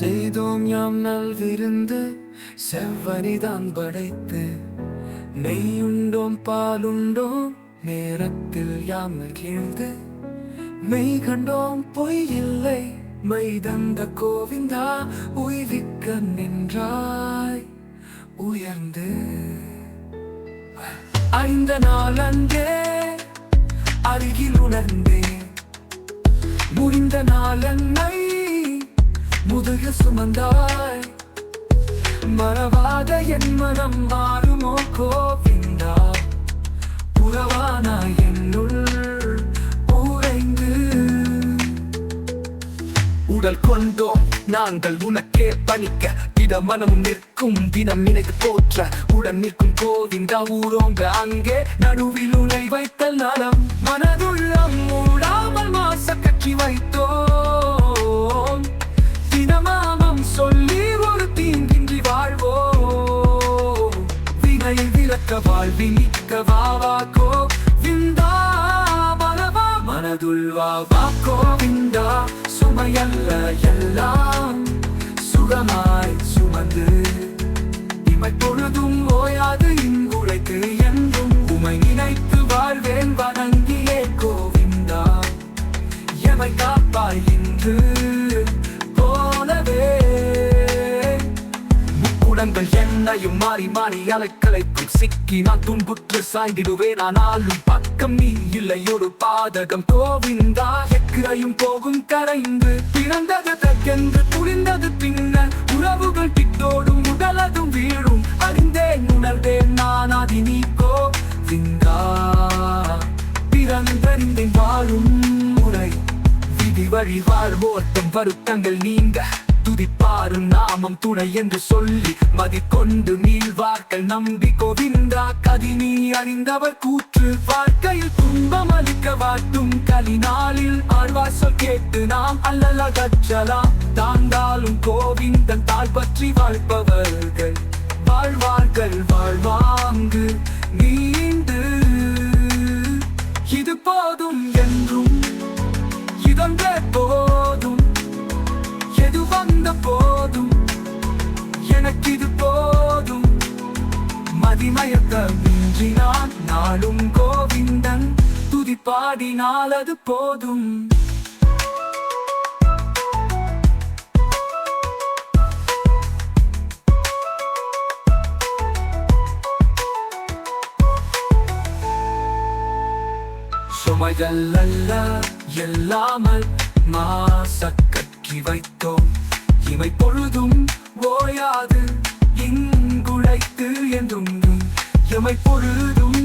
செய்தோம் யாம் நல்விருந்து செவ்வனிதான் படைத்து. நெய்யுண்டோம் பாலுண்டோம் நேரத்தில் யாம் கீழ்ந்து. மெய் கண்டோம் பொய் இல்லை மெய் தந்த கோவிந்தா உய்விக்க நின்றாய் உயர்ந்து. ஐந்த நாள் நாளன்றே அருகில் உணர்ந்தேன். முடிந்த நாள் அன்னை முதுகு சுமந்தாய். மறவாத என் மனம் மாறுமோ கோவிந்தா? புறவானாய் என்னுள் உறைந்து. உடல் கொண்டோம் நாங்கள் உனக்கே பணிக்க. இட மனம் நிற்கும் தினம் எனக்கு போற்ற. உடன் நிற்கும் கோவிந்தா ஊரோங்க அங்கே. நடுவில் உலை வைத்தல் நலம். மனதுள்ளம் மூடா. மிக்க வாழ்வி மிக்க வாவாக்கோ விந்தா பலவா மனதுள் வாக்கோ விந்தா சுமையல்ல எல்லாம் சுகமாய் சுமந்து. இமை பொழுதும் ஓயாது இங்குழைத்து என்றும். உமை நினைத்து வாழ்வேன் வணங்கியே கோவிந்தா எமை காப்பாய் இன்று. முக்குடங்கள் என்னையும் மாறி மாறி அலைக்கலைக்கும். சிக்கி நான் துன்புற்று சாய்ந்திடுவேன். ஆனாலும் பக்கம் நீ இல்லை. ஒரு பாதகம் கோவிந்தா எக்கிரையும் போகும் கரைந்து. பிறந்தது தக்கென்று புரிந்தது பின்னர் உறவுகள் பித்தோடும் உடலதும் வீழும். அறிந்தேன் உணர்ந்தேன் நான் அதி நீ கோவிந்தா. பிறந்தறிந்தேன் வாழும் முறை. விதி வழி வாழ்வோர்த்தம் வருத்தங்கள் நீங்க. துதிப்பாரு நாமம் துணை என்று சொல்லி மதி கொண்டு நீள்வார்கள் நம்பி கோவிந்தா கதி நீ அறிந்தவர் கூற்று வாழ்க்கையில் துன்பம் அளிக்க வாட்டும். கலி நாளில் சொல் கேட்டு நாம் அல்லல கச்சலாம் தாண்டாலும் கோவிந்தன் தாழ் பற்றி வாழ்பவர்கள் வாழ்வார்கள். வாழ்வாங்கு நீண்டு. இது போதும் வந்த போதும் எனக்கு இது போதும். மதிமயக்கமின்றி நான் நாளும் கோவிந்தன் துதி பாடினால் அது போதும். சுமைகள் அல்ல எல்லாமல் மாசக்கி வைத்தோம். இவை பொழுதும் ஓயாது இங்குழைத்து என்றும் எமை பொழுதும்